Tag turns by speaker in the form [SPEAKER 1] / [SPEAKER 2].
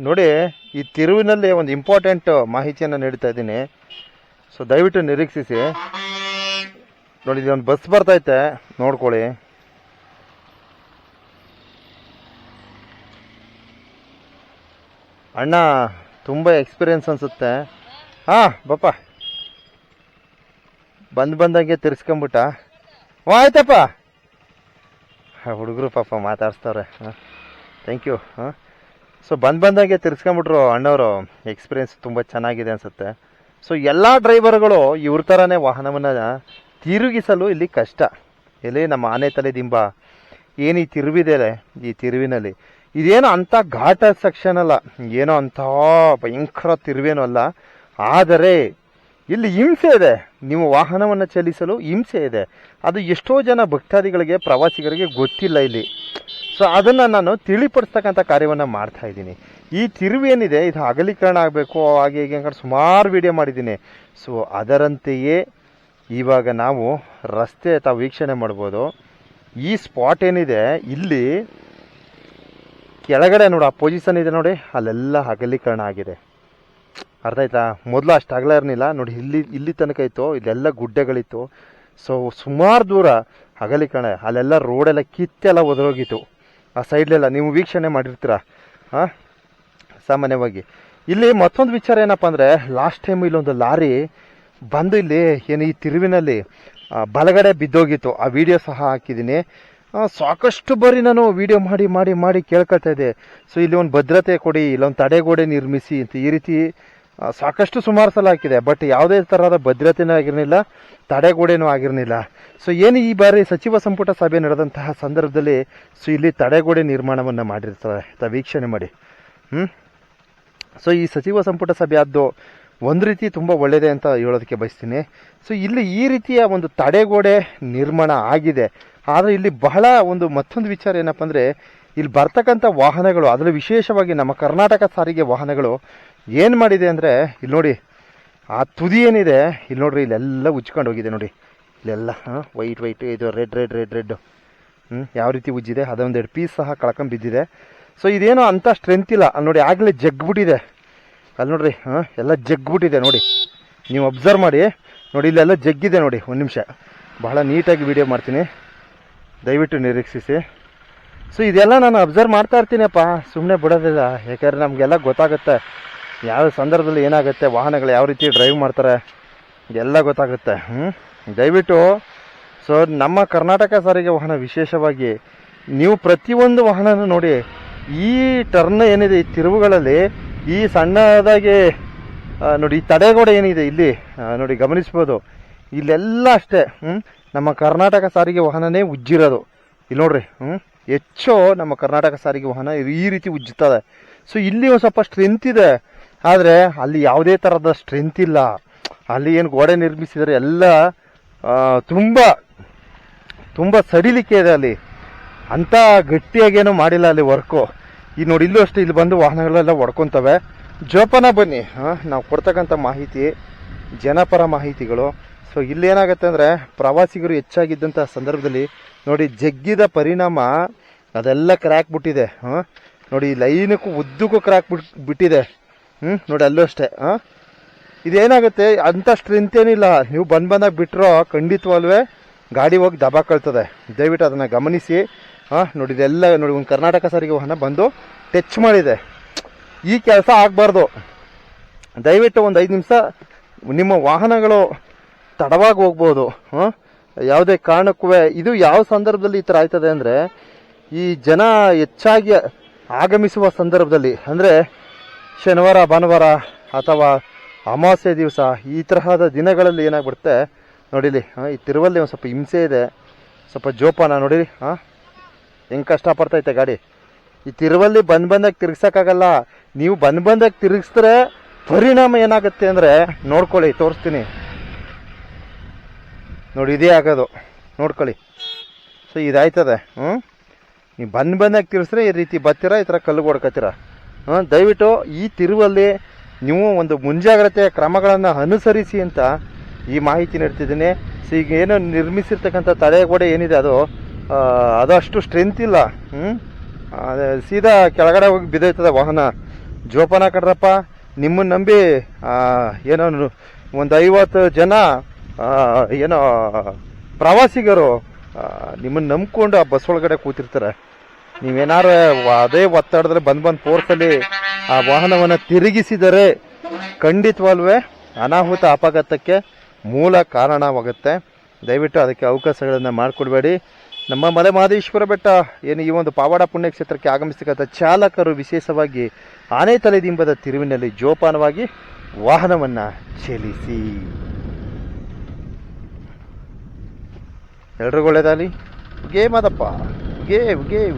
[SPEAKER 1] ನೋಡಿ, ಈ ತಿರುವಿನಲ್ಲಿ ಒಂದು ಇಂಪಾರ್ಟೆಂಟ್ ಮಾಹಿತಿಯನ್ನು ನೀಡ್ತಾ ಇದ್ದೀನಿ. ಸೊ ದಯವಿಟ್ಟು ನಿರೀಕ್ಷಿಸಿ. ನೋಡಿ ಇದೊಂದು ಬಸ್ ಬರ್ತೈತೆ. ನೋಡ್ಕೊಳ್ಳಿ. ಅಣ್ಣ, ತುಂಬ ಎಕ್ಸ್ಪೀರಿಯನ್ಸ್ ಅನಿಸುತ್ತೆ. ಹಾಂ, ಬಪ್ಪ. ಬಂದು ಬಂದಂಗೆ ತಿರ್ಸ್ಕೊಂಬಿಟ್ಟ. ಹ್ಞೂ ಆಯ್ತಪ್ಪ. ಹುಡುಗರು ಪಾಪ ಮಾತಾಡ್ಸ್ತಾರೆ ಹಾಂ ಥ್ಯಾಂಕ್ ಯು ಹಾಂ. ಸೊ ಬಂದು ಬಂದಾಗೆ ತಿರ್ಸ್ಕೊಂಬಿಟ್ರು ಅಣ್ಣವರು. ಎಕ್ಸ್ಪೀರಿಯನ್ಸ್ ತುಂಬ ಚೆನ್ನಾಗಿದೆ ಅನ್ಸುತ್ತೆ. ಸೊ ಎಲ್ಲ ಡ್ರೈವರ್ಗಳು ಇವ್ರ ಥರನೇ ವಾಹನವನ್ನು ತಿರುಗಿಸಲು ಇಲ್ಲಿ ಕಷ್ಟ. ಎಲ್ಲಿ ನಮ್ಮ ಆನೆ ತಲೆ ದಿಂಬ. ಏನು ಈ ತಿರುವಿದೆ ಈ ತಿರುವಿನಲ್ಲಿ. ಇದೇನೋ ಅಂಥ ಘಾಟ ಸೆಕ್ಷನ್ ಅಲ್ಲ. ಏನೋ ಅಂಥ ಭಯಂಕರ ತಿರುವೇನೂ ಅಲ್ಲ. ಆದರೆ, ಇಲ್ಲಿ ಹಿಂಸೆ ಇದೆ. ನೀವು ವಾಹನವನ್ನು ಚಲಿಸಲು ಹಿಂಸೆ ಇದೆ. ಅದು ಎಷ್ಟೋ ಜನ ಭಕ್ತಾದಿಗಳಿಗೆ, ಪ್ರವಾಸಿಗರಿಗೆ ಗೊತ್ತಿಲ್ಲ ಇಲ್ಲಿ. ಸೊ ಅದನ್ನು ನಾನು ತಿಳಿಪಡಿಸ್ತಕ್ಕಂಥ ಕಾರ್ಯವನ್ನು ಮಾಡ್ತಾ ಇದ್ದೀನಿ. ಈ ತಿರುವು ಏನಿದೆ, ಇದು ಅಗಲೀಕರಣ ಆಗಬೇಕು, ಹಾಗೆ ಹೀಗೆ ಅಂದ್ರೆ ಸುಮಾರು ವಿಡಿಯೋ ಮಾಡಿದ್ದೀನಿ. ಸೊ ಅದರಂತೆಯೇ ಇವಾಗ ನಾವು ರಸ್ತೆ ತಾವು ವೀಕ್ಷಣೆ ಮಾಡ್ಬೋದು. ಈ ಸ್ಪಾಟ್ ಏನಿದೆ, ಇಲ್ಲಿ ಕೆಳಗಡೆ ನೋಡಿ, ಆ ಪೊಸಿಷನ್ ಇದೆ ನೋಡಿ, ಅಲ್ಲೆಲ್ಲ ಅಗಲೀಕರಣ ಆಗಿದೆ. ಅರ್ಥ ಆಯ್ತಾ? ಮೊದಲು ಅಷ್ಟು ಅಗಲ ಇರಲಿಲ್ಲ. ನೋಡಿ, ಇಲ್ಲಿ ಇಲ್ಲಿ ತನಕ ಇತ್ತು, ಇಲ್ಲೆಲ್ಲ ಗುಡ್ಡೆಗಳಿತ್ತು. ಸೊ ಸುಮಾರು ದೂರ ಅಗಲೀಕರಣ, ಅಲ್ಲೆಲ್ಲ ರೋಡೆಲ್ಲ ಕಿತ್ತೆಲ್ಲ ಒದರೋಗಿತ್ತು. ಆ ಸೈಡ್ಲೆಲ್ಲ ನೀವು ವೀಕ್ಷಣೆ ಮಾಡಿರ್ತೀರ? ಹಾಂ? ಸಾಮಾನ್ಯವಾಗಿ. ಇಲ್ಲಿ ಮತ್ತೊಂದು ವಿಚಾರ ಏನಪ್ಪ ಅಂದರೆ ಲಾಸ್ಟ್ ಟೈಮ್ ಇಲ್ಲೊಂದು ಲಾರಿ ಬಂದು ಇಲ್ಲಿ ಏನು ಈ ತಿರುವಿನಲ್ಲಿ ಬಲಗಡೆ ಬಿದ್ದೋಗಿತ್ತು. ಆ ವಿಡಿಯೋ ಸಹ ಹಾಕಿದ್ದೀನಿ. ಸಾಕಷ್ಟು ಬಾರಿ ನಾನು ವಿಡಿಯೋ ಮಾಡಿ ಮಾಡಿ ಮಾಡಿ ಕೇಳ್ಕೊಳ್ತಾ ಇದ್ದೆ. ಸೊ ಇಲ್ಲಿ ಒಂದು ಭದ್ರತೆ ಕೊಡಿ, ಇಲ್ಲೊಂದು ತಡೆಗೋಡೆ ನಿರ್ಮಿಸಿ ಅಂತ ಈ ರೀತಿ ಸಾಕಷ್ಟು ಸುಮಾರು ಸಲ ಹಾಕಿದೆ. ಬಟ್ ಯಾವುದೇ ತರಹದ ಭದ್ರತೆನೂ ಆಗಿರಲಿಲ್ಲ ತಡೆಗೋಡೆನೂ ಆಗಿರಲಿಲ್ಲ ಸೊ ಏನು ಈ ಬಾರಿ ಸಚಿವ ಸಂಪುಟ ಸಭೆ ನಡೆದಂತಹ ಸಂದರ್ಭದಲ್ಲಿ ಸೊ ಇಲ್ಲಿ ತಡೆಗೋಡೆ ನಿರ್ಮಾಣವನ್ನು ಮಾಡಿರ್ತಾರೆ. ತ, ವೀಕ್ಷಣೆ ಮಾಡಿ. ಹ್ಞೂ ಸೊ ಈ ಸಚಿವ ಸಂಪುಟ ಸಭೆ ಆದ್ದು ಒಂದು ರೀತಿ ತುಂಬ ಒಳ್ಳೆಯದೆ ಅಂತ ಹೇಳೋದಕ್ಕೆ ಬಯಸ್ತೀನಿ. ಸೊ ಇಲ್ಲಿ ಈ ರೀತಿಯ ಒಂದು ತಡೆಗೋಡೆ ನಿರ್ಮಾಣ ಆಗಿದೆ. ಆದರೆ ಇಲ್ಲಿ ಬಹಳ ಒಂದು ಮತ್ತೊಂದು ವಿಚಾರ ಏನಪ್ಪ ಅಂದರೆ, ಇಲ್ಲಿ ಬರ್ತಕ್ಕಂಥ ವಾಹನಗಳು ಅದರಲ್ಲಿ ವಿಶೇಷವಾಗಿ ನಮ್ಮ ಕರ್ನಾಟಕ ಸಾರಿಗೆ ವಾಹನಗಳು ಏನು ಮಾಡಿದೆ ಅಂದರೆ, ಇಲ್ಲಿ ನೋಡಿ, ಆ ತುದಿ ಏನಿದೆ, ಇಲ್ಲಿ ನೋಡ್ರಿ, ಇಲ್ಲೆಲ್ಲ ಉಜ್ಕೊಂಡು ಹೋಗಿದೆ ನೋಡಿ. ಇಲ್ಲೆಲ್ಲ ವೈಟ್ ವೈಟ್ ಇದು ರೆಡ್ ರೆಡ್ ರೆಡ್ ರೆಡ್ ಹ್ಞೂ ಯಾವ ರೀತಿ ಉಜ್ಜಿದೆ ಅದೊಂದೆರಡು ಪೀಸ್ ಸಹ ಕಳ್ಕೊಂಡು ಬಿದ್ದಿದೆ. ಸೊ ಇದೇನೋ ಅಂಥ ಸ್ಟ್ರೆಂತ್ ಇಲ್ಲ. ಅಲ್ಲಿ ನೋಡಿ, ಆಗಲೇ ಜಗ್ಬಿಟ್ಟಿದೆ. ಅಲ್ಲಿ ನೋಡ್ರಿ, ಹಾಂ, ಎಲ್ಲ ಜಗ್ಬಿಟ್ಟಿದೆ ನೋಡಿ. ನೀವು ಅಬ್ಸರ್ವ್ ಮಾಡಿ. ನೋಡಿ, ಇಲ್ಲೆಲ್ಲ ಜಗ್ಗಿದೆ ನೋಡಿ, ಒಂದು ನಿಮಿಷ. ಬಹಳ ನೀಟಾಗಿ ವಿಡಿಯೋ ಮಾಡ್ತೀನಿ. ದಯವಿಟ್ಟು ನಿರೀಕ್ಷಿಸಿ. ಸೊ ಇದೆಲ್ಲ ನಾನು ಅಬ್ಸರ್ವ್ ಮಾಡ್ತಾ ಇರ್ತೀನಪ್ಪ. ಸುಮ್ಮನೆ ಬಿಡೋದಿಲ್ಲ. ಯಾಕಂದರೆ ನಮಗೆಲ್ಲ ಗೊತ್ತಾಗುತ್ತೆ. ಯಾವ ಸಂದರ್ಭದಲ್ಲಿ ಏನಾಗುತ್ತೆ, ವಾಹನಗಳು ಯಾವ ರೀತಿ ಡ್ರೈವ್ ಮಾಡ್ತಾರೆ ಎಲ್ಲ ಗೊತ್ತಾಗುತ್ತೆ. ಹ್ಞೂ ದಯವಿಟ್ಟು ಸೊ ನಮ್ಮ ಕರ್ನಾಟಕ ಸಾರಿಗೆ ವಾಹನ ವಿಶೇಷವಾಗಿ, ನೀವು ಪ್ರತಿಯೊಂದು ವಾಹನನೂ ನೋಡಿ, ಈ ಟರ್ನ್ ಏನಿದೆ, ಈ ತಿರುವುಗಳಲ್ಲಿ, ಈ ಸಣ್ಣದಾಗಿ ನೋಡಿ, ಈ ತಡೆಗೋಡೆ ಏನಿದೆ ಇಲ್ಲಿ ನೋಡಿ, ಗಮನಿಸ್ಬೋದು. ಇಲ್ಲೆಲ್ಲ ಅಷ್ಟೇ ಹ್ಞೂ ನಮ್ಮ ಕರ್ನಾಟಕ ಸಾರಿಗೆ ವಾಹನನೇ ಉಜ್ಜಿರೋದು. ಇಲ್ಲಿ ನೋಡ್ರಿ ಹ್ಞೂ ಹೆಚ್ಚು ನಮ್ಮ ಕರ್ನಾಟಕ ಸಾರಿಗೆ ವಾಹನ ಈ ರೀತಿ ಉಜ್ಜುತ್ತದೆ. ಸೊ ಇಲ್ಲಿ ಒಂದು ಸ್ವಲ್ಪ ಸ್ಟ್ರೆಂತ್ ಇದೆ. ಆದರೆ ಅಲ್ಲಿ ಯಾವುದೇ ಥರದ ಸ್ಟ್ರೆಂತ್ ಇಲ್ಲ. ಅಲ್ಲಿ ಏನು ಗೋಡೆ ನಿರ್ಮಿಸಿದರೆ ಎಲ್ಲ ತುಂಬ ತುಂಬ ಸಡಿಲಿಕೆ ಇದೆ ಅಲ್ಲಿ. ಅಂಥ ಗಟ್ಟಿಯಾಗೇನು ಮಾಡಿಲ್ಲ ಅಲ್ಲಿ ವರ್ಕು ಈ ನೋಡಿ ಇಲ್ಲೂ ಅಷ್ಟೇ ಇಲ್ಲಿ ಬಂದು ವಾಹನಗಳೆಲ್ಲ ಹೊಡ್ಕೊತವೆ. ಜೋಪಾನ ಬನ್ನಿ. ನಾವು ಕೊಡ್ತಕ್ಕಂಥ ಮಾಹಿತಿ, ಜನಪರ ಮಾಹಿತಿಗಳು. ಸೊ ಇಲ್ಲೇನಾಗುತ್ತೆ ಅಂದರೆ ಪ್ರವಾಸಿಗರು ಹೆಚ್ಚಾಗಿದ್ದಂಥ ಸಂದರ್ಭದಲ್ಲಿ ನೋಡಿ ಜಗ್ಗಿದ ಪರಿಣಾಮ ಅದೆಲ್ಲ ಕ್ರ್ಯಾಕ್ ಬಿಟ್ಟಿದೆ. ನೋಡಿ ಲೈನಕ್ಕೂ ಉದ್ದಕ್ಕೂ ಕ್ರ್ಯಾಕ್ ಬಿಟ್, ಬಿಟ್ಟಿದೆ. ಹ್ಞೂ ನೋಡಿ ಅಲ್ಲೂ ಅಷ್ಟೇ ಹಾಂ ಇದೇನಾಗುತ್ತೆ ಅಂಥ ಸ್ಟ್ರೆಂತ್ ಏನಿಲ್ಲ ನೀವು ಬಂದು ಬಂದಾಗ ಬಿಟ್ಟರೋ ಖಂಡಿತವಲ್ವೇ ಗಾಡಿ ಹೋಗಿ ದಬಾಕೊಳ್ತದೆ ದಯವಿಟ್ಟು ಅದನ್ನು ಗಮನಿಸಿ ಹಾಂ ನೋಡಿ ಇದೆಲ್ಲ, ನೋಡಿ ಒಂದು ಕರ್ನಾಟಕ ಸಾರಿಗೆ ವಾಹನ ಬಂದು ಟಚ್ ಮಾಡಿದೆ. ಈ ಕೆಲಸ ಆಗಬಾರ್ದು. ದಯವಿಟ್ಟು ಒಂದು ಐದು ನಿಮಿಷ ನಿಮ್ಮ ವಾಹನಗಳು ತಡವಾಗಿ ಹೋಗ್ಬೋದು ಹಾಂ ಯಾವುದೇ ಕಾರಣಕ್ಕೂ ಇದು ಯಾವ ಸಂದರ್ಭದಲ್ಲಿ ಈ ಥರ ಆಯ್ತದೆ ಅಂದರೆ, ಈ ಜನ ಹೆಚ್ಚಾಗಿ ಆಗಮಿಸುವ ಸಂದರ್ಭದಲ್ಲಿ, ಅಂದರೆ ಶನಿವಾರ, ಭಾನುವಾರ ಅಥವಾ ಅಮಾವಾಸ್ಯೆ ದಿವಸ ಈ ತರಹದ ದಿನಗಳಲ್ಲಿ ಏನಾಗ್ಬಿಡುತ್ತೆ? ನೋಡಿಲಿ ಈ ತಿರುವಲ್ಲಿ ಒಂದು ಸ್ವಲ್ಪ ಹಿಂಸೆ ಇದೆ. ಸ್ವಲ್ಪ ಜೋಪಾನ ನೋಡಿರಿ, ಹಾಂ? ಹೆಂಗೆ ಕಷ್ಟಪಡ್ತೈತೆ ಗಾಡಿ. ಈ ತಿರುವಲ್ಲಿ ಬಂದು ಬಂದಾಗ ತಿರ್ಗ್ಸೋಕ್ಕಾಗಲ್ಲ. ನೀವು ಬಂದು ಬಂದಾಗ ತಿರುಗಿಸಿದ್ರೆ ಪರಿಣಾಮ ಏನಾಗುತ್ತೆ ಅಂದರೆ, ನೋಡ್ಕೊಳ್ಳಿ, ತೋರಿಸ್ತೀನಿ. ನೋಡಿ, ಇದೇ ಆಗೋದು. ನೋಡ್ಕೊಳ್ಳಿ. ಸೊ, ಇದಾಯ್ತದೆ ಹ್ಞೂ ನೀವು ಬಂದು ಬಂದಾಗ ತಿರ್ಸಿದ್ರೆ ಈ ರೀತಿ ಬರ್ತೀರಾ ಈ ಥರ ಕಲ್ಲು ಹೊಡ್ಕೊತೀರ ದಯವಿಟ್ಟು ಈ ತಿರುವಲ್ಲಿ ನೀವು ಒಂದು ಮುಂಜಾಗ್ರತೆ ಕ್ರಮಗಳನ್ನು ಅನುಸರಿಸಿ ಅಂತ ಈ ಮಾಹಿತಿ ನೀಡ್ತಿದ್ದೀನಿ. ಸೊ ಈಗ ಏನು ನಿರ್ಮಿಸಿರ್ತಕ್ಕಂಥ ತಡೆಗೋಡೆ ಏನಿದೆ ಅದು ಅದಷ್ಟು ಅದು ಅಷ್ಟು ಸ್ಟ್ರೆಂತ್ ಇಲ್ಲ. ಹ್ಞೂ ಸೀದಾ ಕೆಳಗಡೆ ಹೋಗಿ ಬಿದ್ದೈತದ ವಾಹನ. ಜೋಪಾನ ಕಡ್ರಪ್ಪ ನಿಮ್ಮನ್ನು ನಂಬಿ ಏನೋ ಒಂದು ಐವತ್ತು ಜನ ಏನೋ ಪ್ರವಾಸಿಗರು ನಿಮ್ಮನ್ನ ನಂಬ್ಕೊಂಡು ಆ ಬಸ್ ಒಳಗಡೆ ಕೂತಿರ್ತಾರೆ. ನೀವೇನಾರು ಅದೇ ಒತ್ತಡದಲ್ಲಿ ಬಂದ್ ಬಂದ್ ಫೋರ್ಸಲ್ಲಿ ಆ ವಾಹನವನ್ನು ತಿರುಗಿಸಿದರೆ ಖಂಡಿತವಲ್ವೇ ಅನಾಹುತ ಅಪಘಾತಕ್ಕೆ ಮೂಲ ಕಾರಣವಾಗುತ್ತೆ. ದಯವಿಟ್ಟು ಅದಕ್ಕೆ ಅವಕಾಶಗಳನ್ನು ಮಾಡಿಕೊಡ್ಬೇಡಿ. ನಮ್ಮ ಮಲೆ ಮಹದೇಶ್ವರ ಬೆಟ್ಟ ಏನು ಈ ಒಂದು ಪಾವಾಡ ಪುಣ್ಯಕ್ಷೇತ್ರಕ್ಕೆ ಆಗಮಿಸತಕ್ಕಂಥ ಚಾಲಕರು ವಿಶೇಷವಾಗಿ ಆನೆ ತಲೆದಿಂಬದ ತಿರುವಿನಲ್ಲಿ ಜೋಪಾನವಾಗಿ ವಾಹನವನ್ನು ಚಲಿಸಿ. ಎಲ್ರಿಗೂ ಒಳ್ಳೇದಾಗಲಿ. ಗೇ ಮಾದಪ್ಪ. ಗೇವ್ ಗೇ ಗೇ